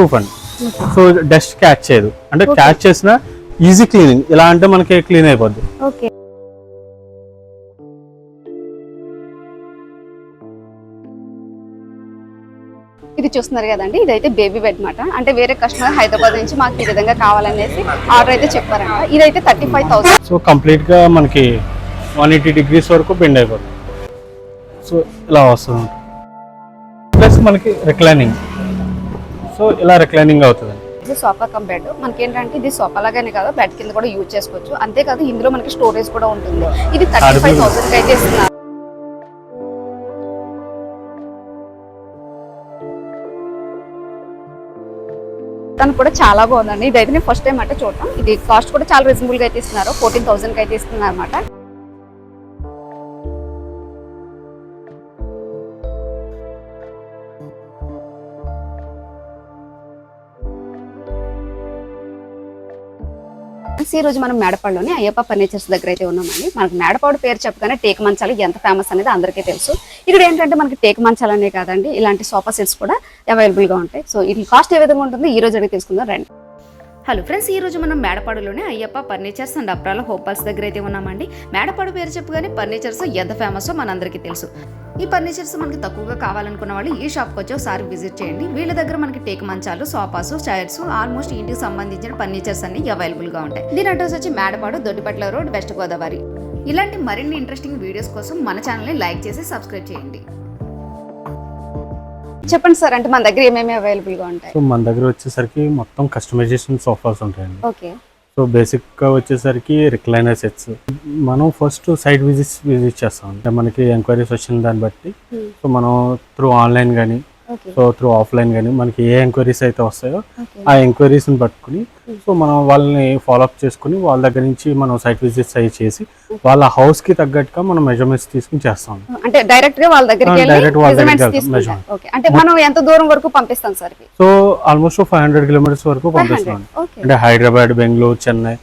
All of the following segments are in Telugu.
ప్రూఫ్ అండి. సో డస్ట్ క్యాచ్ చేయదు. అంటే క్యాచ్ చేసిన ఈజీ క్లీనింగ్ ఇలా అంటే మనకి క్లీన్ అయిపోద్ది. ఇది చూస్తున్నారు కదండి ఇదైతే బేబీ బెడ్ మాట. అంటే వేరే కస్టమర్ హైదరాబాద్ నుంచి మాకు ఈ విధంగా కావాలనేసి ఆర్డర్ అయితే చెప్పారంట. ఇదైతే థర్టీ ఫైవ్ థౌసండ్ సో కంప్లీట్గా మనకి వన్ ఎయిటీ డిగ్రీస్ వరకు బెండ్ అయిపోతుంది సో ఇలా వస్తుంది. ప్లస్ మనకి రిక్లైనింగ్ సో ఇలా రిక్లైనింగ్ అవుతుంది ఇది సోఫా కమ్ బెడ్. మనకి ఏంటంటే ఇది సోఫా లాగానే కాదు బెడ్ కింద కూడా యూజ్ చేసుకోవచ్చు. అంతేకాదు ఇందులో మనకి స్టోరేజ్ కూడా ఉంటుంది. ఇది థర్టీ ఫైవ్ థౌసండ్ అయితే ఇస్తున్నారు తను కూడా చాలా బాగుందండి. ఇదైతే నేను ఫస్ట్ టైం అంటే చూడటం. ఇది కాస్ట్ కూడా చాలా రీజనబుల్గా అయితే ఇస్తున్నారు. ఫోర్టీన్ థౌసండ్కి అయితే ఇస్తున్నారు అనమాట ఈ రోజు మనం మేడపాడులోని అయ్యప్ప ఫర్నిచర్స్ దగ్గర అయితే ఉన్నామండి. మనకు మేడపాడు పేరు చెప్పగానే టేక్ మంచాలు ఎంత ఫేమస్ అనేది అందరికీ తెలుసు. ఇక్కడ ఏంటంటే మనకి టేక్ మంచాలనే కాదండి ఇలాంటి సోఫా సెట్స్ కూడా అవైలబుల్గా ఉంటాయి. సో వీటి కాస్ట్ ఏ విధంగా ఉంటుంది? ఈ రోజు అడిగి తెలుసుకుందాం. రండి. హలో ఫ్రెండ్స్ ఈ రోజు మనం మేడపాడులోనే అయ్యప్ప ఫర్నిచర్స్ అండ్ అప్రాల హోపల్స్ దగ్గర అయితే ఉన్నామండి. మేడపాడు పేరు చెప్పగానే ఫర్నిచర్స్ ఎంత ఫేమస్ మనందరికీ తెలుసు. ఈ ఫర్నిచర్స్ మనకి తక్కువగా కావాలనుకున్న వాళ్ళు ఈ షాప్కి వచ్చి ఒకసారి విజిట్ చేయండి. వీళ్ళ దగ్గర మనకి టేక్ మంచాలు సోఫాస్ చైర్స్ ఆల్మోస్ట్ ఇంటికి సంబంధించిన ఫర్నిచర్స్ అన్ని అవైలబుల్గా ఉంటాయి. దీని అడ్రస్ వచ్చి మేడపాడు దొడ్డిపట్ల రోడ్ వెస్ట్ గోదావరి. ఇలాంటి మరిన్ని ఇంట్రెస్టింగ్ వీడియోస్ కోసం మన ఛానల్ని లైక్ చేసి సబ్స్క్రైబ్ చేయండి. చెప్పండి సార్ అంటే మన దగ్గర ఏమేమి అవైలబుల్గా ఉంటాయి? సో మన దగ్గర వచ్చేసరికి మొత్తం కస్టమైజేషన్ సోఫాస్ ఉంటాయండి. ఓకే. సో బేసిక్గా వచ్చేసరికి రిక్లైనర్ సెట్స్ మనం ఫస్ట్ సైట్ విజిట్స్ విజిట్ చేస్తాం. అంటే మనకి ఎంక్వైరీస్ వచ్చిన దాన్ని బట్టి. Hmm. సో మనం త్రూ ఆన్లైన్ కానీ సో త్రూ ఆఫ్లైన్ కానీ మనకి ఏ ఎంక్వైరీస్ అయితే వస్తాయో ఆ ఎంక్వైరీస్ని పట్టుకుని సో మనం వాళ్ళని ఫాలోఅప్ చేసుకుని వాళ్ళ దగ్గర నుంచి మనం సైట్ విజిట్స్ అవి చేసి వాళ్ళ హౌస్కి తగ్గట్టుగా మనం మెజర్మెంట్స్ తీసుకుని చేస్తాం. అంటే డైరెక్ట్గా వాళ్ళ దగ్గరికి వెళ్ళి దగ్గరికి. ఓకే అంటే మనం ఎంత దూరం వరకు పంపిస్తాం sir? So almost five hundred kilometres వరకు 500. పంపిస్తాం అంటే హైదరాబాద్ బెంగళూరు చెన్నై.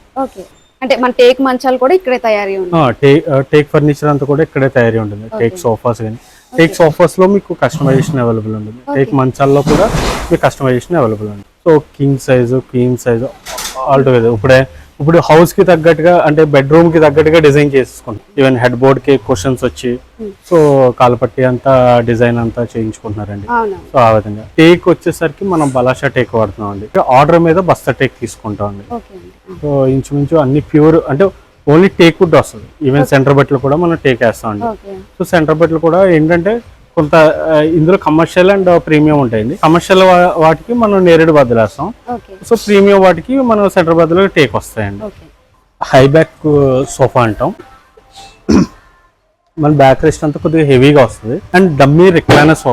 అంటే మన టేక్ మంచాలు కూడా ఇక్కడే తయారీ టేక్ టేక్ ఫర్నిచర్ అంతా కూడా ఇక్కడే తయారీ ఉంటుంది. టేక్ సోఫాస్ కానీ టేక్ సోఫాస్లో మీకు కస్టమైజేషన్ అవైలబుల్ ఉంటుంది టేక్ మంచాల్లో కూడా మీకు కస్టమైజేషన్ అవైలబుల్ ఉంది. So king size queen size all together ఇప్పుడే ఇప్పుడు హౌస్కి తగ్గట్టుగా అంటే బెడ్రూమ్కి తగ్గట్టుగా డిజైన్ చేసుకుంటాం ఈవెన్ హెడ్ బోర్డ్కి క్వశ్చన్స్ వచ్చి సో కాలపట్టి అంతా డిజైన్ అంతా చేయించుకుంటున్నారండి. సో ఆ విధంగా. టేక్ వచ్చేసరికి మనం బలాషా టేక్ వాడుతున్నాం అండి ఆర్డర్ మీద బస్తా టేక్ తీసుకుంటాం అండి. సో ఇంచుమించు అన్ని ప్యూర్ అంటే ఓన్లీ టేక్ వుడ్ వస్తుంది. ఈవెన్ సెంటర్ బెట్లు కూడా మనం టేక్ వేస్తాం అండి. ఓకే. సో సెంటర్ బెట్లు కూడా ఏంటంటే కొంత ఇందులో కమర్షియల్ అండ్ ప్రీమియం ఉంటాయండి కమర్షియల్ వాటికి మనం నేరేడు బద్దలు వేస్తాం. సో ప్రీమియం వాటికి మనం సెంటర్ బద్దలు టేక్ వస్తాయండి. ఓకే. హై బ్యాక్ సోఫా అంటాం. మన బ్యాక్ రెస్ట్ అంతా కొద్దిగా హెవీగా వస్తుంది. And dummy recliners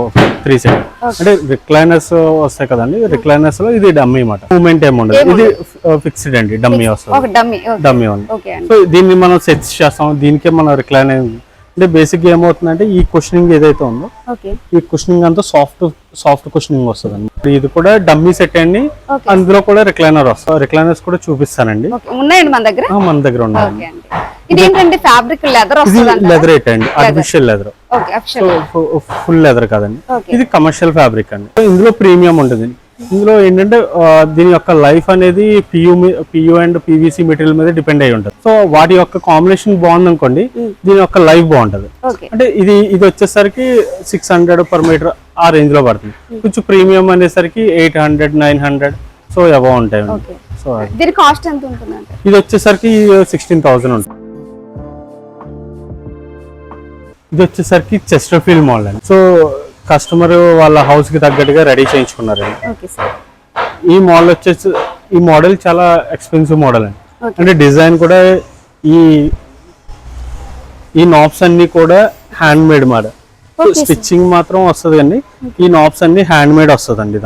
three side అంటే రిక్లైనర్స్ వస్తాయి కదండి. రిక్లైనర్స్లో ఇది డమ్మీ అన్నమాట. మూమెంట్ ఏమి ఉండదు. ఇది ఫిక్స్డ్ అండి. డమ్మీ వస్తుంది. డమ్మీ ఉంది సో దీన్ని మనం సెట్స్ చేస్తాం. దీనికే మనం రిక్లైన్ అంటే బేసిక్ ఏమవుతుందంటే ఈ కుషనింగ్ ఏదైతే ఉందో ఈ కుషనింగ్ అంతా సాఫ్ట్ సాఫ్ట్ కుషనింగ్ వస్తుంది ఇది కూడా డమ్మీ సెట్ అండి. అందులో కూడా రిక్లైనర్ వస్తుంది. రిక్లైనర్స్ కూడా చూపిస్తానండి. ఉన్నాయండి మన దగ్గర? మన దగ్గర ఉన్నాయి ఓకే అండి. ఇది ఏంటంటే ఫ్యాబ్రిక్ లెదర్ లెదర్ అండి ఆర్టిఫిషియల్ లెదర్ ఫుల్ లెదర్ కాదండి. ఇది కమర్షియల్ ఫ్యాబ్రిక్ అండి. ఇందులో ప్రీమియం ఉంటుంది. ఇందులో ఏంటంటే దీని యొక్క లైఫ్ అనేది PU PU and PVC material మీద డిపెండ్ అయి ఉంటుంది. సో వాటి యొక్క కాంబినేషన్ బాగుంది అనుకోండి దీని యొక్క లైఫ్ బాగుంటది. అంటే ఇది ఇది వచ్చేసరికి సిక్స్ హండ్రెడ్ పర్ మీటర్ ఆ రేంజ్లో పడుతుంది. కొంచెం ప్రీమియం అనేసరికి eight hundred nine hundred so above ఉంటాయి. సో. దీని కాస్ట్ ఎంత ఉంటుందంటే ఇది వచ్చేసరికి సిక్స్టీన్ థౌసండ్ ఉంటుంది. ఇది వచ్చేసరికి చెస్టర్ ఫీల్ మోడల్ అండి. సో కస్టమర్ వాళ్ళ హౌస్కి తగ్గట్టుగా రెడీ చేయించుకున్నారండి. ఈ మోడల్ వచ్చేసి ఈ మోడల్ చాలా ఎక్స్పెన్సివ్ మోడల్ అండి. అంటే డిజైన్ కూడా ఈ ఈ నాబ్స్ అన్ని కూడా హ్యాండ్ మేడ్. మాట. స్టిచ్చింగ్ మాత్రం వస్తుంది అండి. ఈ నాబ్స్ అన్ని హ్యాండ్ మేడ్ వస్తుంది అండి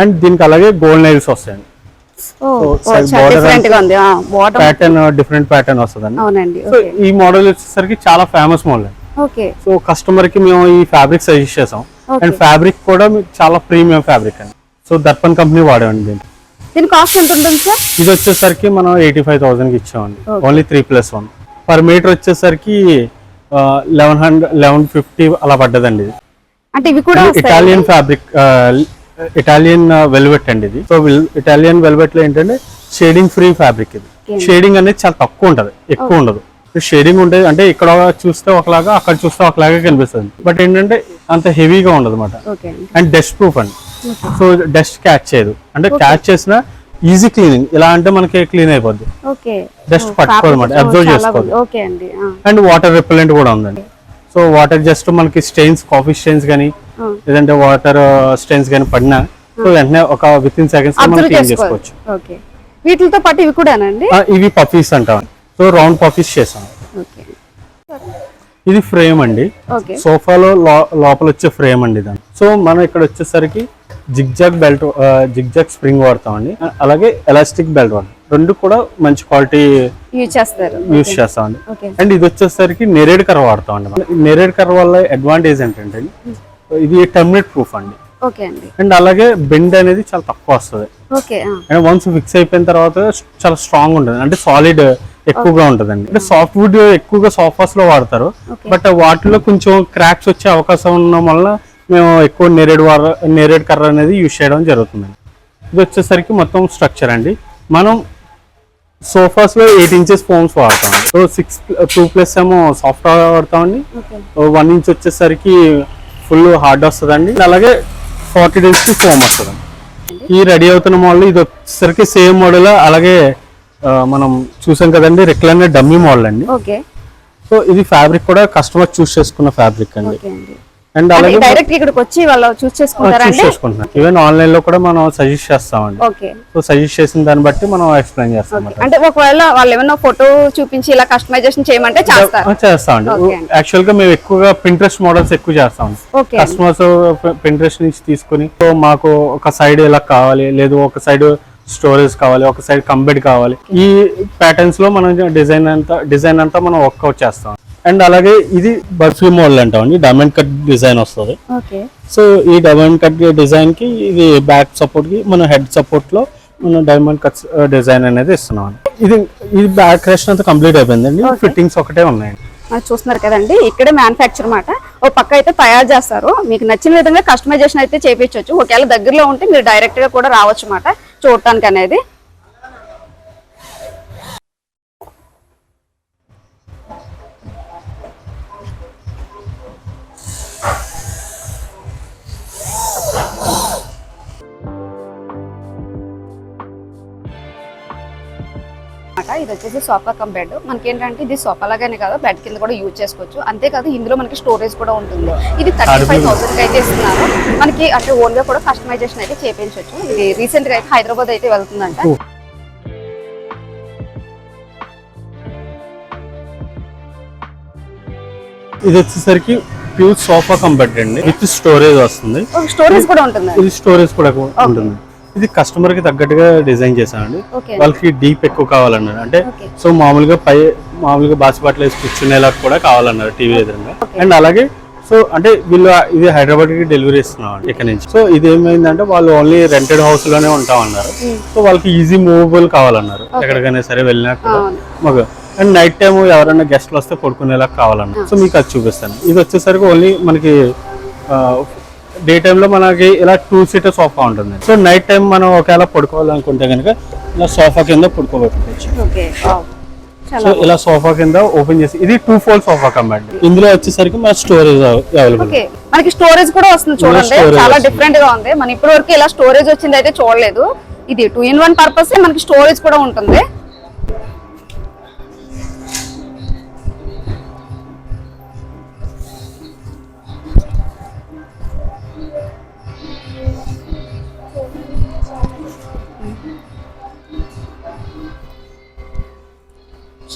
అండ్ దీనికి అలాగే గోల్డ్ నైల్స్ వస్తాయండి. ప్యాటర్న్ డిఫరెంట్ ప్యాటర్న్ వస్తుందండి. అవునండి సో ఈ మోడల్ వచ్చేసరికి చాలా ఫేమస్ మోడల్ సో కస్టమర్కి మేము ఈ ఫ్యాబ్రిక్ సజెస్ట్ చేసాం. అండ్ ఫ్యాబ్రిక్ కూడా మీకు చాలా ప్రీమియం ఫ్యాబ్రిక్ అండి. సో దర్పన్ కంపెనీ వాడామండి దీనికి దీని కాస్ట్ ఎంత ఉంటుంది సార్? ఇది వచ్చేసరికి మనం ఎయిటీ ఫైవ్ థౌసండ్కి ఇచ్చామండి. Only three plus one per metre వచ్చేసరికి లెవెన్ హండ్రెడ్ లెవెన్ ఫిఫ్టీ అలా పడ్డదండి ఇది. అంటే ఇవి కూడా వస్తాయి ఇటాలియన్ ఫ్యాబ్రిక్ ఇటాలియన్ వెల్వెట్ అండి ఇది. సో ఇటాలియన్ వెల్వెట్లో ఏంటంటే షేడింగ్ ఫ్రీ ఫ్యాబ్రిక్ ఇది. షేడింగ్ అనేది చాలా తక్కువ ఉంటది ఎక్కువ ఉండదు. షేడింగ్ ఉంటుంది అంటే ఇక్కడ చూస్తే ఒకలాగా అక్కడ చూస్తే ఒకలాగా కనిపిస్తుంది. బట్ ఏంటంటే అంత హెవీగా ఉండదు అనమాట అండి డస్ట్ ప్రూఫ్ అండి. సో డస్ట్ క్యాచ్ చేయదు. అంటే క్యాచ్ చేసిన ఈజీ క్లీనింగ్ ఇలా అంటే మనకి క్లీన్ అయిపోద్ది. డస్ట్ పట్టుకోదు అనమాట అబ్జర్వ్ చేసుకోదు అండ్. వాటర్ రిపెలెంట్ కూడా ఉందండి. సో వాటర్ జస్ట్ మనకి స్టెయిన్స్ కాఫీ స్టెయిన్స్ కానీ. లేదంటే వాటర్ స్టెయిన్స్ కానీ పడినా సో వెంటనే ఒక విత్ ఇన్ సెకండ్స్ మనం క్లీన్ చేసుకోవచ్చు. వీటితో పాటు ఇవి కూడానండి ఇవి పఫీస్ అంటాం. సో రౌండ్ పఫీస్ చేసాం. ఇది ఫ్రేమ్ అండి. సోఫాలో లోపల వచ్చే ఫ్రేమ్ అండి దాని సో మనం ఇక్కడ వచ్చేసరికి జిగ్జాగ్ బెల్ట్ జిగ్జాగ్ స్ప్రింగ్ వాడతామండి. అలాగే ఎలాస్టిక్ బెల్ట్ వాడతాం. రెండు కూడా మంచి క్వాలిటీ యూజ్ చేస్తారు. యూస్ చేస్తామండి. అండ్ ఇది వచ్చేసరికి నెరేడ్ కర్ర వాడతామండి మనం. ఈ నెరేడ్ కర్ర వల్ల అడ్వాంటేజ్ ఏంటంటే ఇది టర్మినేట్ ప్రూఫ్ అండి. ఓకే అండి. అండ్ అలాగే బెండ్ అనేది చాలా తక్కువ వస్తుంది. అండ్ వన్స్ ఫిక్స్ అయిపోయిన తర్వాత చాలా స్ట్రాంగ్ ఉంటుంది. అంటే సాలిడ్ ఎక్కువగా ఉంటుందండి. అంటే సాఫ్ట్ వుడ్ ఎక్కువగా సోఫాస్లో వాడతారు. బట్ వాటిలో కొంచెం క్రాక్స్ వచ్చే అవకాశం ఉండడం వల్ల మేము ఎక్కువ నేరేడ్ వార నేరేడ్ కర్ర అనేది యూజ్ చేయడం జరుగుతుందండి. ఇది వచ్చేసరికి మొత్తం స్ట్రక్చర్ అండి. మనం సోఫాస్లో ఎయిట్ ఇంచెస్ ఫోమ్స్ వాడతాం సో సిక్స్ టూ ప్లస్ ఏమో సాఫ్ట్ వాడతామండి. వన్ ఇంచ్ వచ్చేసరికి ఫుల్ హార్డ్ వస్తుందండి. అలాగే ఫార్టీ డేస్కి ఫోమ్ వస్తుందండి. ఈ రెడీ అవుతున్న మోడల్ ఇది వచ్చేసరికి సేమ్ మోడల్ అలాగే మనం చూసాం కదండి రెక్లైనర్ డమ్మీ మోడల్ అండి. ఓకే. సో ఇది ఫ్యాబ్రిక్ కూడా కస్టమర్ చూస్ చేసుకున్న ఫ్యాబ్రిక్ అండి. అండి అలాగే డైరెక్ట్ ఇక్కడికి వచ్చి వాళ్ళు చూస్ చూస్ చేసుకుంటారండి చేసుకుంటున్నాం ఈవెన్ ఆన్లైన్లో కూడా మనం సజెస్ట్ చేస్తామండి. ఓకే సో సజెస్ట్ చేసిన దాన్ని బట్టి మనం ఎక్స్ప్లెయిన్ చేస్తాం. అంటే ఒకవేళ వాళ్ళు ఏమన్నా ఫోటో చూపించి ఇలా కస్టమైజేషన్ చేయమంటే చేస్తారు. చేస్తామండి. యాక్చువల్గా మేము ఎక్కువగా పింట్రెస్ట్ మోడల్స్ ఎక్కువ ఓకే కస్టమర్స్ పింట్రెస్ట్ నుంచి తీసుకుని సో మాకు ఒక సైడ్ ఇలా కావాలి లేదు ఒక సైడ్ స్టోరేజ్ కావాలి ఒక సైడ్ కంబెడ్ కావాలి. ఈ ప్యాటర్న్స్లో మనం డిజైన్ అంతా డిజైన్ అంతా మనం వర్క్అవుట్ చేస్తాం అండ్ అలాగే ఇది బర్ఫీ మోడల్ అంటామండి డైమండ్ కట్ డిజైన్ వస్తుంది. సో ఈ డైమండ్ కట్ డిజైన్కి ఇది బ్యాక్ సపోర్ట్కి మన హెడ్ సపోర్ట్లో మనం డైమండ్ కట్ డిజైన్ అనేది ఇస్తున్నాం. ఇది ఇది బ్యాక్ రెస్ట్ అంతా కంప్లీట్ అయిపోయిందండి. ఫిట్టింగ్స్ ఒకటే ఉన్నాయండి. చూస్తున్నారు కదండి ఇక్కడే మ్యానుఫ్యాక్చర్ మాట. ఓ పక్క అయితే తయారు చేస్తారు. మీకు నచ్చిన విధంగా కస్టమైజేషన్ అయితే చేపించవచ్చు ఒకవేళ దగ్గరలో ఉంటే మీరు డైరెక్ట్గా కూడా రావచ్చు మాట చూడటానికి అనేది. ఇది వచ్చేసి సోఫా కమ్ బెడ్. మనకి ఏంటంటే ఇది సోఫా లాగానే కాదు బెడ్ కింద కూడా యూజ్ చేసుకోవచ్చు. అంతేకాదు ఇందులో మనకి స్టోరేజ్ కూడా ఉంటుంది. ఇది థర్టీ ఫైవ్ థౌసండ్ అయితే ఇస్తున్నారు. మనకి అంటే ఓన్గా కూడా కస్టమైజేషన్ అయితే చేయించవచ్చు ఇది రీసెంట్గా అయితే హైదరాబాద్ అయితే వెళ్తుందంట. ఇది వచ్చేసరికి ప్యూర్ సోఫా కంబెడ్ అండి. విత్ స్టోరేజ్ వస్తుంది. స్టోరేజ్ కూడా ఉంటుంది. ఇది స్టోరేజ్ కూడా ఉంటుంది. ఇది కస్టమర్కి తగ్గట్టుగా డిజైన్ ఓకే వాళ్ళకి డీప్ ఎక్కువ కావాలన్నారు. అంటే. సో మామూలుగా పై మామూలుగా బాసిపట్లు వేసి కూర్చునేలా కూడా కావాలన్నారు టీవీ ఎదురుగా. అండ్ అలాగే సో అంటే వీళ్ళు ఇది హైదరాబాద్కి డెలివరీ ఇస్తున్నాం ఇక్కడ నుంచి. సో ఇది ఏమైందంటే వాళ్ళు ఓన్లీ రెంటెడ్ హౌస్లోనే ఉంటామన్నారు. సో వాళ్ళకి ఈజీ మూవబుల్ కావాలన్నారు. ఎక్కడికైనా సరే వెళ్ళినా కూడా. మాకు అండ్ నైట్ టైం ఎవరైనా గెస్ట్లు వస్తే పడుకునేలా కావాలన్నారు. సో మీకు అది చూపిస్తాను. ఇది వచ్చేసరికి ఓన్లీ మనకి డే లో మనకి ఇలా టూ సీటర్ సోఫా ఉంటుంది. సో నైట్ టైం మనం ఒకవేళ పడుకోవాలనుకుంటే కనుక ఇలా సోఫా కింద పడుకోబెట్టుకోవచ్చు. సో ఇలా సోఫా కింద ఓపెన్ చేసి ఇది టూ ఫోల్డ్ సోఫా కమాండ్ ఇందులో వచ్చేసరికి మన స్టోరేజ్ అవైలబుల్ మనకి స్టోరేజ్ కూడా వస్తుంది చూడండి. చాలా. డిఫరెంట్గా ఉంది. మన ఇప్పటి వరకు ఇలా స్టోరేజ్ వచ్చింది అయితే చూడలేదు. ఇది టూ ఇన్ వన్ పర్పస్ మనకి స్టోరేజ్ కూడా ఉంటుంది.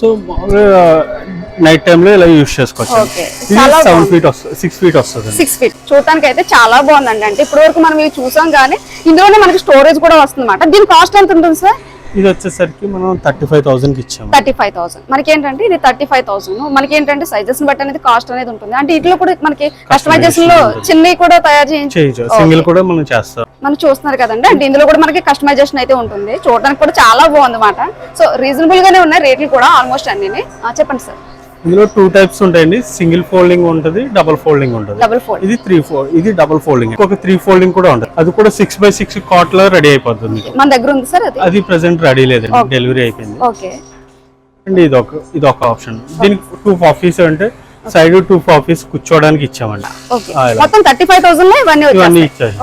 సో నైట్ టైంలో ఇలా యూస్ చేసుకోవచ్చు. సెవెన్. ఫీట్ వస్తుంది సిక్స్ ఫీట్ వస్తుంది సిక్స్ ఫీట్ చూడటానికి అయితే చాలా బాగుందండి అంటే ఇప్పటి వరకు మనం ఇవి చూసాం కానీ ఇందులోనే మనకి స్టోరేజ్ కూడా వస్తుంది దీని కాస్ట్ ఎంత ఉంటుంది సార్ ఇది వచ్చేసరికి మనం థర్టీ ఫైవ్ థౌసండ్కి ఇచ్చాము. Thirty five thousand. మనకి ఏంటంటే ఇది థర్టీ ఫైవ్ థౌసండ్. మనకి ఏంటంటే సైజెస్ బట్టి అనేది కాస్ట్ అనేది ఉంటుంది. అంటే ఇట్లా కూడా మనకి కస్టమైజేషన్లో. చిన్నవి కూడా తయారు చేయించి సింగిల్ కూడా మనం చేస్తాం. మనం చూస్తున్నారు కదండి. అంటే ఇందులో కూడా మనకి కస్టమైజేషన్ అయితే ఉంటుంది. చూడడానికి కూడా చాలా బాగుంది అనమాట సో రీజనబుల్ గానే ఉన్నాయి. రేట్లు కూడా ఆల్మోస్ట్ అన్ని చెప్పండి సార్ ఇందులో టూ టైప్స్ ఉంటాయండి. సింగిల్ ఫోల్డింగ్ ఉంటుంది డబుల్ ఫోల్డింగ్ ఉంటుంది. ఫోల్డ్ ఇది త్రీ ఫోర్ ఇది డబుల్ ఫోల్డింగ్ ఒక త్రీ ఫోల్డింగ్ కూడా ఉంటుంది. అది కూడా సిక్స్ బై సిక్స్ కాట్లో రెడీ అయిపోతుంది. మన దగ్గర ఉంది సార్ అది? ప్రెసెంట్ రెడీ లేదండి. డెలివరీ అయిపోయింది. అండ్ ఇది ఒక ఇది ఒక ఆప్షన్ దీనికి టూ కాఫీస్ అంటే సైడ్ టూ కాఫీస్ కూర్చోవడానికి ఇచ్చామండి. మొత్తం థర్టీ ఫైవ్ థౌసండ్ ఇవన్నీ ఇచ్చాయి.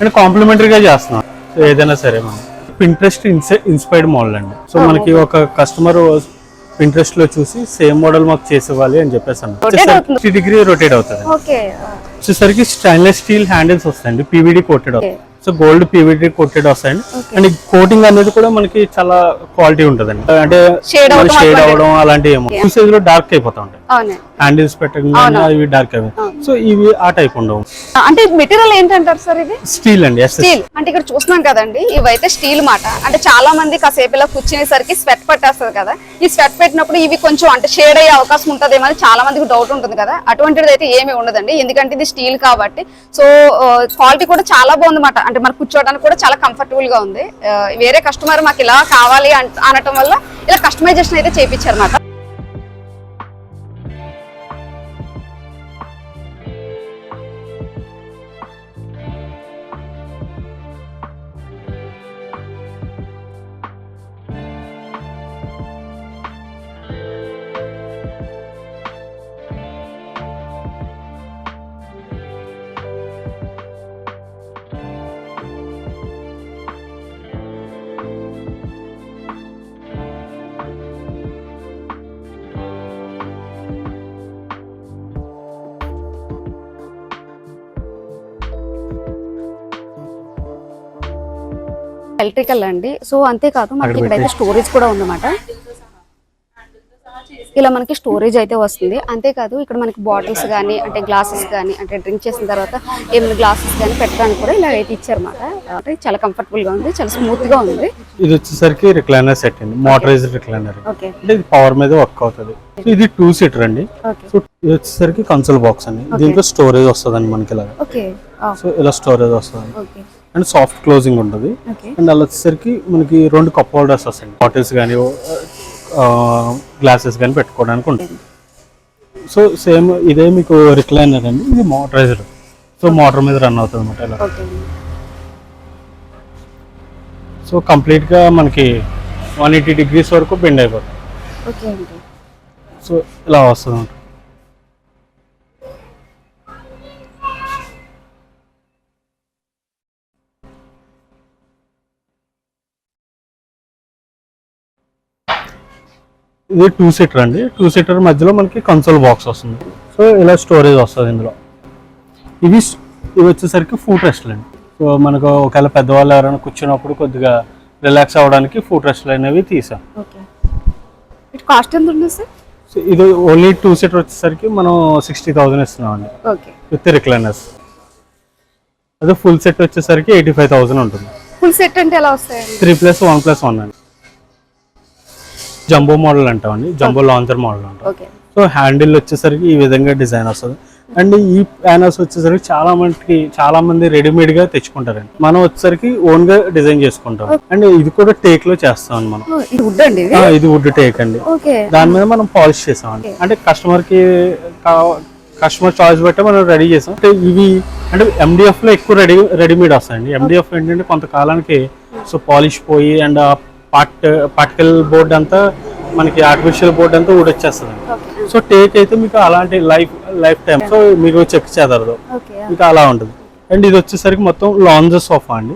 అండ్ కాంప్లిమెంటరీ గా చేస్తున్నాం. సో ఏదైనా సరే మనం. పింట్రెస్ట్ ఇన్స్పైర్డ్ మోడల్ అండి. సో మనకి ఒక కస్టమర్ పింట్రెస్ట్లో చూసి సేమ్ మోడల్ మాకు చేసేవాలి అని చెప్పేసి అవుతుంది. సిక్స్టీ డిగ్రీ రొటేట్ అవుతుంది. వచ్చేసరికి స్టైన్లెస్ స్టీల్ హ్యాండిల్స్ వస్తాయండి. PVD coated Okay. So gold PVD coated వస్తాయండి. అండ్ కోటింగ్ అనేది కూడా మనకి చాలా క్వాలిటీ ఉంటుందండి. అంటే షేడ్. అవ్వడం అలాంటివి ఏమో. యూసేజ్లో డార్క్ అయిపోతా ఉంటాయి. హ్యాండిల్స్ పెట్టగానే అవి డార్క్ అయిపోయి. సో ఇవి ఆ టైప్ ఉండవు. అంటే మెటీరియల్ ఏంటంటారు సార్ ఇది? స్టీల్ అండి స్టీల్ అంటే ఇక్కడ చూస్తున్నాం కదండి ఇవైతే స్టీల్ మాట. అంటే చాలా మంది కాసేపు ఇలా కూర్చునేసరికి స్వెట్ పట్టేస్తుంది కదా. ఈ స్వెట్ పెట్టినప్పుడు ఇవి కొంచెం అంటే షేడ్ అయ్యే అవకాశం ఉంటుందేమో అని చాలా మందికి డౌట్ ఉంటుంది కదా. అటువంటిది అయితే ఏమీ ఉండదండి. ఎందుకంటే ఇది స్టీల్ కాబట్టి. సో క్వాలిటీ కూడా చాలా బాగుంది మాట అంటే మనకు కూర్చోవడానికి కూడా చాలా కంఫర్టబుల్గా ఉంది. వేరే కస్టమర్ మాకు ఇలా కావాలి అనటం వల్ల ఇలా కస్టమైజేషన్ అయితే చేయించారు మాట ఎలక్ట్రికల్ అండి. సో అంతేకాదు మనకి ఇక్కడైతే స్టోరేజ్ కూడా ఉందన్నమాట. ఇలా మనకి స్టోరేజ్ అయితే వస్తుంది. అంతేకాదు ఇక్కడ మనకి బాటిల్స్ కానీ అంటే గ్లాసెస్ కానీ అంటే డ్రింక్ చేసిన తర్వాత ఏమైనా గ్లాసెస్ కానీ పెట్టడానికి కూడా ఇలా అయితే ఇచ్చారన్నమాట. అంటే చాలా కంఫర్టబుల్గా ఉంది చాలా స్మూత్గా ఉంది. ఇది వచ్చేసరికి రిక్లైనర్ సెట్ అండి మోటరైజ్డ్ రిక్లైనర్. అంటే ఇది పవర్ మీద వర్క్ అవుతుంది. ఇది టూ సీటర్ అండి. సో ఇది వచ్చేసరికి కన్సోల్ బాక్స్ అండి. దీంట్లో స్టోరేజ్ వస్తుందండి మనకి ఇలా ఓకే. సో ఇలా స్టోరేజ్ వస్తుంది. అండ్ సాఫ్ట్ క్లోజింగ్ ఉంటుంది. అండ్ అలా వచ్చేసరికి మనకి రెండు కప్ హోల్డర్స్ వస్తాయి బాటిల్స్ కానీ గ్లాసెస్ కానీ పెట్టుకోవడానికి ఉంటుంది. సో సేమ్ ఇదే మీకు రిక్లైనర్ అండి. ఇది మోటరైజ్డ్ సో మోటార్ మీద రన్ అవుతుంది అనమాట ఇలా సో కంప్లీట్గా మనకి వన్ ఎయిటీ డిగ్రీస్ వరకు బెండ్ అయిపోతుంది. సో ఇలా వస్తుంది ఇది టూ సీటర్ అండి. టూ సీటర్ మధ్యలో మనకి కన్సోల్ బాక్స్ వస్తుంది. సో ఇలా స్టోరేజ్ వస్తుంది ఇందులో. ఇవి ఇవి వచ్చేసరికి ఫుడ్ రెస్ట్లు అండి. సో మనకు ఒకవేళ పెద్దవాళ్ళు ఎవరైనా కూర్చున్నప్పుడు కొద్దిగా రిలాక్స్ అవ్వడానికి ఫుడ్ రెస్ట్లు అనేవి తీసాం. ఓకే. ఇటు కాస్ట్ ఎంత ఉంటుంది సార్? సో ఇది ఓన్లీ టూ సీటర్ వచ్చేసరికి మనం సిక్స్టీ థౌసండ్ ఇస్తున్నామండి. ఓకే. విత్ రిక్లైనర్స్ అదే ఫుల్ సెట్ వచ్చేసరికి ఎయిటీ ఫైవ్ థౌసండ్ ఉంటుంది. ఫుల్ సెట్ అంటే ఎలా వస్తాయండి? Three plus one plus one అండి. జంబో మోడల్ అంటామండి జంబో లాంచర్ మోడల్ అంటాం. సో హ్యాండిల్ వచ్చేసరికి ఈ విధంగా డిజైన్ వస్తుంది. అండ్ ఈ ప్యానల్స్ వచ్చేసరికి చాలా మందికి చాలా మంది రెడీమేడ్గా తెచ్చుకుంటారండి. మనం వచ్చేసరికి ఓన్గా డిజైన్ చేసుకుంటాం. అండ్ ఇది కూడా టేక్లో చేస్తాం మనం. ఇది వుడ్ అండి ఇది? ఆ, ఇది వుడ్ టేక్ అండి. దాని మీద మనం పాలిష్ చేసామండి అంటే కస్టమర్కి కస్టమర్ చాయిస్ బట్టి మనం రెడీ చేసాం అంటే ఇవి అంటే ఎండిఎఫ్లో ఎక్కువ రెడీ రెడీమేడ్ వస్తాయండి. ఎండిఎఫ్ ఏంటంటే కొంతకాలానికి సో పాలిష్ పోయి అండ్ పార్ట్ పార్టికల్ బోర్డ్ అంతా మనకి ఆర్టిఫిషియల్ బోర్డ్ అంతా ఊడొచ్చేస్తుంది సో టేక్ అయితే మీకు అలాంటి లైఫ్ లైఫ్ టైం సో మీకు చెక్ చేదరదు. మీకు అలా ఉంటుంది. అండ్ ఇది వచ్చేసరికి మొత్తం లాంజ్ సోఫా అండి.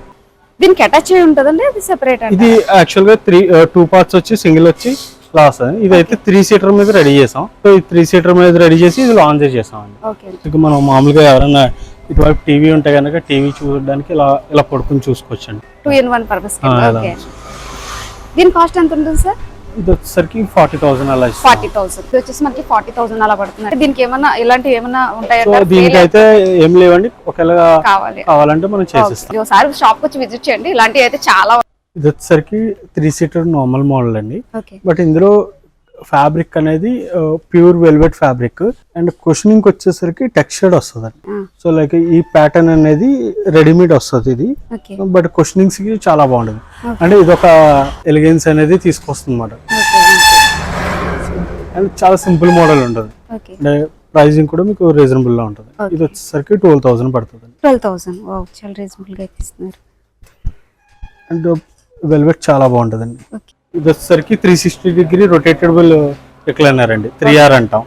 దీనికి అటాచ్ అయి ఉంటుందండి అది సెపరేట్ ఇది యాక్చువల్గా త్రీ టూ పార్ట్స్ వచ్చి సింగిల్ వచ్చి లాస్ అని ఇదైతే త్రీ సీటర్ మీద రెడీ చేసాం. సో ఈ త్రీ సీటర్ మీద రెడీ చేసి ఇది లాంచ్ చేసాం అండి ఇక మనం మామూలుగా ఎవరైనా ఇటువైపు టీవీ ఉంటే కనుక టీవీ చూడడానికి ఇలా ఇలా పడుకుని చూసుకోవచ్చు అండి టూ ఇన్ వన్ పర్పస్ దీని కాస్ట్ ఎంత ఉంటుంది సార్? ఇది వచ్చేసరికి ఫార్టీ థౌసండ్ అలా ఫార్టీ థౌసండ్. ఇది వచ్చేసి మనకి ఫార్టీ థౌసండ్ అలా పడుతుంది. దీనికి ఏమన్నా ఇలాంటివి ఏమన్నా దీనికైతే ఏం లేవండి. ఒకవేళ కావాలి. కావాలంటే మనం చేసిస్తాం. ఒకసారి షాప్ వచ్చి విజిట్ చేయండి. ఇలాంటివి అయితే చాలా ఇది వచ్చేసరికి త్రీ సీటర్ నార్మల్ మోడల్ అండి. బట్ ఇందులో ఫ్యాబ్రిక్ అనేది pure velvet fabric and cushioning వచ్చేసరికి టెక్స్చర్డ్ వస్తుంది సో లైక్ ఈ ప్యాటర్న్ అనేది రెడీమేడ్ వస్తుంది ఇది. బట్ కుషనింగ్స్కి చాలా బాగుంటుంది అంటే ఇది ఒక ఎలిగెన్స్ అనేది తీసుకొస్తుంది అనమాట అండ్ చాలా సింపుల్ మోడల్ ఉంటుంది. అంటే ప్రైజింగ్ కూడా మీకు రీజనబుల్లో ఉంటుంది. ఇది వచ్చేసరికి ట్వెల్వ్ థౌసండ్ పడుతుంది ట్వెల్వ్ థౌసండ్ చాలా రీజనబుల్గా అయితే ఇస్తున్నారు అండ్ వెల్వెట్ చాలా బాగుంటుందండి. ఓకే ఇది వచ్చేసరికి three sixty degree rotatable recliner అండి త్రీ ఆర్ అంటాం.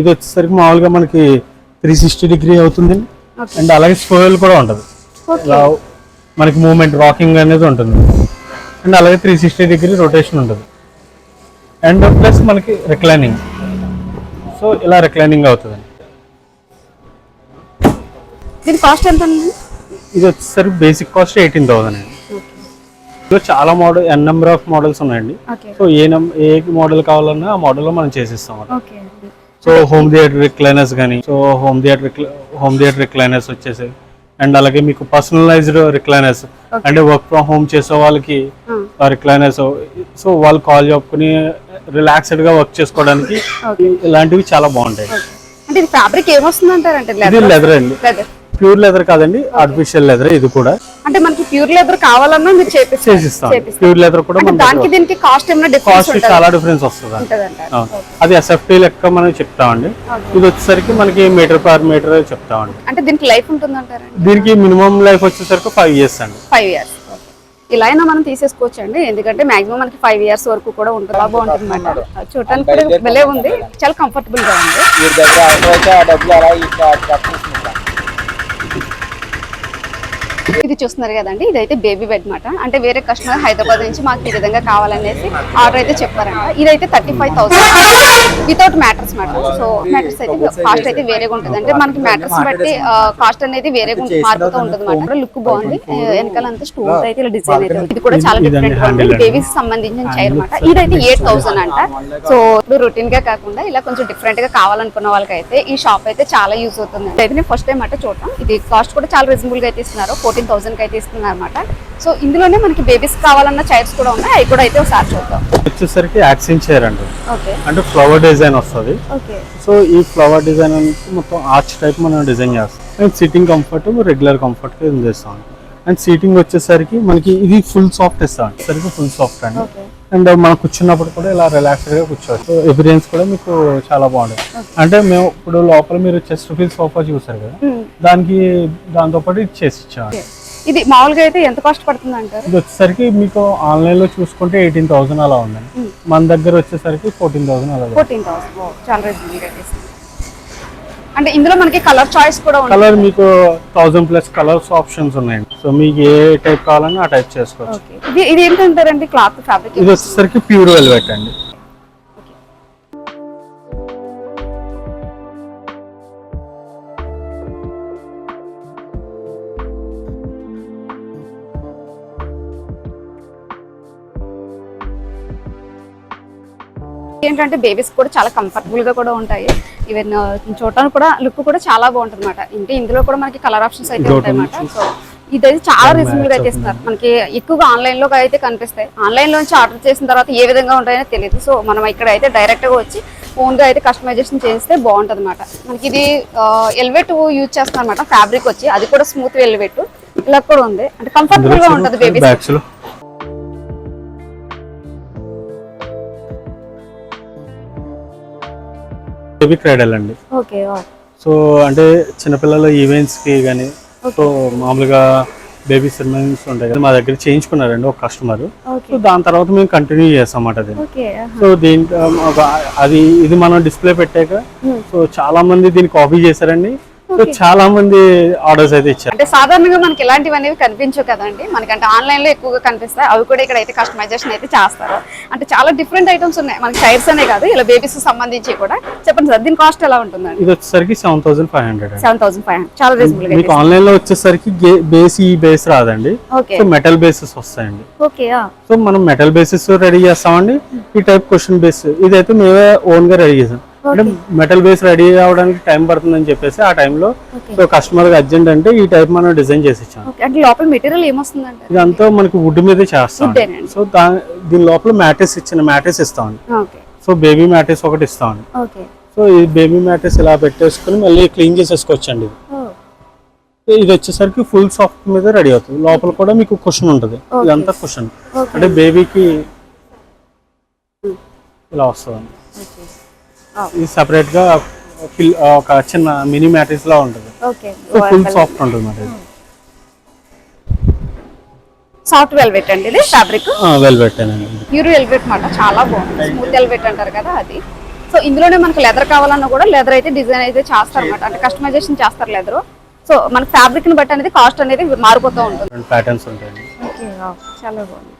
ఇది వచ్చేసరికి మామూలుగా మనకి త్రీ సిక్స్టీ డిగ్రీ అవుతుందండి. ఓకే అండ్ అలాగే స్పోయల్ కూడా ఉంటుంది. మనకి మూమెంట్ రాకింగ్ అనేది ఉంటుంది. అండ్ అలాగే త్రీ సిక్స్టీ డిగ్రీ రొటేషన్ ఉంటుంది. అండ్ ప్లస్ మనకి రిక్లైనింగ్ సో ఇలా రిక్లైనింగ్ అవుతుంది దీని కాస్ట్ ఎంత ఇది వచ్చేసరికి బేసిక్ కాస్ట్ ఎయిటీన్ థౌసండ్ అండి. ఇందులో చాలా model N number of models ఉన్నాయండి. సో ఏ ఏ మోడల్ కావాలన్నా ఆ మోడల్లో మనం చేసిస్తాం సో హోమ్ థియేటర్ రిక్లైనర్స్ కానీ so home theatre home theatre recliners వచ్చేసాయి. అండ్ అలాగే మీకు పర్సనలైజ్డ్ రిక్లైనర్స్ అంటే వర్క్ ఫ్రమ్ హోమ్ చేసే వాళ్ళకి రిక్లైనర్స్ సో వాళ్ళు కాల్ చెప్పుకుని రిలాక్స్డ్గా వర్క్ చేసుకోవడానికి ఇలాంటివి చాలా బాగుంటాయి. అంటే ఫ్యాబ్రిక్ ఏమొస్తుంది అంటారంటే లెదర్ అండి. ప్యూర్ లెదర్ కాదండి ఆర్టిఫిషియల్ లెదర్ ఇది కూడా. అంటే మనకి ప్యూర్ లెదర్ కావాలన్నా మీరు చేపిస్తారు. ప్యూర్ లెదర్ కూడా దానికి దీనికి కాస్ట్ ఏమైనా డిఫరెన్స్ కాస్ట్ ఉంటుంది? చాలా డిఫరెన్స్ వస్తుంది. అది ఎస్ఎఫ్టీ లెక్క మనం చెప్తామండి. ఇది వచ్చేసరికి మనకి మీటర్ పర్ మీటర్ చెప్తామండి. అంటే దీనికి లైఫ్ ఉంటుందంటారండి? దీనికి మినిమం లైఫ్ వచ్చేసరికి ఫైవ్ ఇయర్స్ అండి. Five years. ఇలా అయినా మనం తీసేసుకోవచ్చు అండి ఎందుకంటే మాక్సిమం మనకి ఫైవ్ ఇయర్స్ వరకు కూడా ఉంటుంది? బాగా బాగుంటుంది అనమాట చూడటానికి కూడా భలే ఉంది. చాలా కంఫర్టబుల్గా ఉంది వీరి దగ్గర అవసరమైతే ఆ డబ్బులు అలా ఇక్కడ కట్టేసుకుంటాం ఇది చూస్తున్నారు కదండి ఇదైతే బేబీ బెడ్ మాట. అంటే వేరే కస్టమర్ హైదరాబాద్ నుంచి మాకు ఈ విధంగా కావాలనేసి ఆర్డర్ అయితే చెప్పారంట. ఇదైతే thirty five thousand without mattress మాట. సో మ్యాట్రస్ అయితే కాస్ట్ అయితే వేరేగా ఉంటుంది అంటే మనకి మ్యాట్రస్ బట్టి కాస్ట్ అనేది వేరేగా ఉంటుంది, మారుతూ ఉంటుంది మాట లుక్ బాగుంది. వెనకాల అంతా స్టోన్ అయితే ఇలా డిజైన్ అయితే. ఇది కూడా చాలా డిఫరెంట్గా ఉంది. handle బేబీస్ సంబంధించిన చైర్ అనమాట ఇదైతే ఎయిట్ థౌసండ్ అంట. సో ఇప్పుడు రొటీన్గా కాకుండా ఇలా కొంచెం డిఫరెంట్గా కావాలనుకున్న వాళ్ళకైతే ఈ షాప్ అయితే చాలా యూస్ అవుతుంది. అయితే నేను ఫస్ట్ టైం అంటే చూడటం. ఇది కాస్ట్ కూడా చాలా రీజనబుల్గా అయితే ఇస్తున్నారు. ఫోర్టీన్ థౌసండ్కి అయితే ఇస్తున్నారు అనమాట సో ఇందులోనే మనకి బేబీస్ కావాలన్న చైర్స్ కూడా ఉన్నాయి. అవి కూడా అయితే ఒకసారి చూద్దాం. వచ్చేసరికి యాక్సిన్ చైర్ అండి. అంటే ఫ్లవర్ డిజైన్ వస్తుంది. సో ఈ ఫ్లవర్ డిజైన్ అనేది మొత్తం ఆర్చ్ టైప్ మనం డిజైన్ చేస్తాం. అండ్ సీటింగ్ కంఫర్ట్ రెగ్యులర్ కంఫర్ట్గా చేస్తాం. అండ్ సీటింగ్ వచ్చేసరికి మనకి ఇది ఫుల్ సాఫ్ట్ ఇస్తాం. సరికి ఫుల్ సాఫ్ట్ అండి. అండ్ మనం కూర్చున్నప్పుడు కూడా ఇలా రిలాక్స్డ్గా కూర్చోవచ్చు. ఎవిరియన్స్ కూడా మీకు చాలా బాగుంటుంది. అంటే మేము ఇప్పుడు లోపల మీరు చెస్ట్ ఫీల్ సోఫా చూసారు కదా? దానికి దాంతో పాటు ఇది చేసి ఇచ్చాము ఇది మామూలుగా అయితే ఎంత కాస్ట్ పడుతుంది అంటారు? ఇది వచ్చేసరికి మీకు ఆన్లైన్లో చూసుకుంటే ఎయిటీన్ థౌసండ్ అలా ఉందండి మన దగ్గర వచ్చేసరికి ఫోర్టీన్ థౌసండ్ అలా. ఫోర్టీన్ థౌసండ్ చాలా రీజనబుల్. అంటే ఇందులో మనకి కలర్ చాయిస్ కూడా ఉంది కలర్ మీకు థౌసండ్ ప్లస్ కలర్స్ ఆప్షన్స్ ఉన్నాయండి. సో మీకు ఏ టైప్ కావాలన్నా ఆ టైప్ చేసుకోవచ్చు. ఇది ఇది ఏంటంటారండి క్లాత్ ఫ్యాబ్రిక్ ఇది వచ్చేసరికి ప్యూర్ వెల్వెట్ అండి. ఏంటంటే బేబీస్ కూడా చాలా కంఫర్టబుల్గా కూడా ఉంటాయి. ఈవెన్ చూడటానికి కూడా లుక్ కూడా చాలా బాగుంటుంది అనమాట అంటే ఇందులో కూడా మనకి కలర్ ఆప్షన్స్ అయితే ఉంటాయి ఒకటి అన్నమాట సో ఇదైతే చాలా రీజనబుల్గా అయితే ఇస్తున్నారు మనకి ఎక్కువగా ఆన్లైన్లో అయితే కనిపిస్తాయి. ఆన్లైన్ లోంచి ఆర్డర్ చేసిన తర్వాత ఏ విధంగా ఉంటాయో తెలియదు సో మనం ఇక్కడ అయితే డైరెక్ట్గా వచ్చి ఓన్గా అయితే కస్టమైజేషన్ చేస్తే బాగుంటది అనమాట మనకి ఇది ఎల్వెట్ యూజ్ చేస్తాం అనమాట ఫ్యాబ్రిక్ వచ్చి. అది కూడా స్మూత్ ఎల్వెట్ ఇలా కూడా ఉంది. అంటే కంఫర్టబుల్గా ఉంటుంది బేబీస్ బేబీ క్రైడల్ అండి ఓకే సో అంటే చిన్నపిల్లల ఈవెంట్స్కి కానీ సో మామూలుగా బేబీ సెరమనీస్ ఉంటాయి కదా మా దగ్గర చేయించుకున్నారండి ఒక కస్టమర్ సో దాని తర్వాత మేము కంటిన్యూ చేస్తాం అన్నమాట అది సో దీని ఒక అది ఇది మనం డిస్ప్లే పెట్టాక. సో చాలా మంది దీన్ని కాపీ చేశారండి. చాలా మంది ఆర్డర్స్ అయితే ఇచ్చారు. అంటే సాధారణంగా మనకి ఇలాంటివి అనేవి కనిపించవు కదండి. మనకంటే ఆన్లైన్లో ఎక్కువగా కనిపిస్తాయి. అవి కూడా ఇక్కడ అయితే కస్టమైజేషన్ అయితే చేస్తారు. అంటే చాలా డిఫరెంట్ ఐటమ్స్ ఉన్నాయి. మనకి చైర్స్ అనే కాదు ఇలా బేబీస్ సంబంధించి కూడా. చెప్పండి సార్ దీని కాస్ట్ ఎలా ఉంటుందండి? ఇది వచ్చేసరికి seven thousand five hundred seven thousand five hundred చాలా రీజనబుల్ మీకు ఆన్లైన్లో వచ్చేసరికి బేస్ ఈ బేస్ రాదండి. సో మెటల్ బేసెస్ వస్తాయండి. ఓకే సో మనం మెటల్ బేసిస్ రెడీ చేస్తామండి. ఈ టైప్ క్వశ్చన్ బేస్ ఇదైతే మేమే ఓన్గా రెడీ చేసాం. అంటే మెటల్ బేస్ రెడీ అవడానికి టైం పడుతుందని చెప్పేసి ఆ టైంలో సో కస్టమర్ అర్జెంట్ అంటే ఈ టైప్ మనం డిజైన్ చేసి ఇచ్చాం ఓకే అంటే లోపల మెటీరియల్ ఏమొస్తుందంటే ఇదంతా మనకి వుడ్ మీదే చేస్తాం. సో దీని లోపల మ్యాట్రెస్ ఇచ్చిన మ్యాట్రెస్ ఇస్తామండి సో బేబీ మ్యాట్రెస్ ఒకటి ఇస్తామండి సో ఈ బేబీ మ్యాట్రెస్ ఇలా పెట్టేసుకుని మళ్ళీ క్లీన్ చేసేసుకోవచ్చండి. ఇది. ఇది వచ్చేసరికి ఫుల్ సాఫ్ట్ మీద రెడీ అవుతుంది. లోపల కూడా మీకు కుషన్ ఉంటుంది. ఇదంతా ఓకే అంటే బేబీకి ఇలా వస్తుంది ఇది సెపరేట్గా ఒక చిన్న మినీ మ్యాట్రిక్స్ లా ఉంటుంది. ఓకే. ఫుల్ సాఫ్ట్ ఉంటుంది మరి ఇది సాఫ్ట్ వెల్వెట్ అండి ఇది ఫ్యాబ్రిక్? వెల్ పెట్టానండి ప్యూర్ వెల్వెట్ మాట చాలా బాగుంది. స్మూత్ వెల్వెట్ అంటారు కదా అది. సో ఇందులోనే మనకు లెదర్ కావాలన్నా కూడా లెదర్ అయితే డిజైన్ అయితే చేస్తారు అనమాట అంటే కస్టమైజేషన్ చేస్తారు లెదర్. సో మన ఫ్యాబ్రిక్ని బట్టి అనేది కాస్ట్ అనేది మారిపోతూ ఉంటుంది. ప్యాటర్న్స్ ఉంటాయండి. ఓకే చాలా బాగుంది.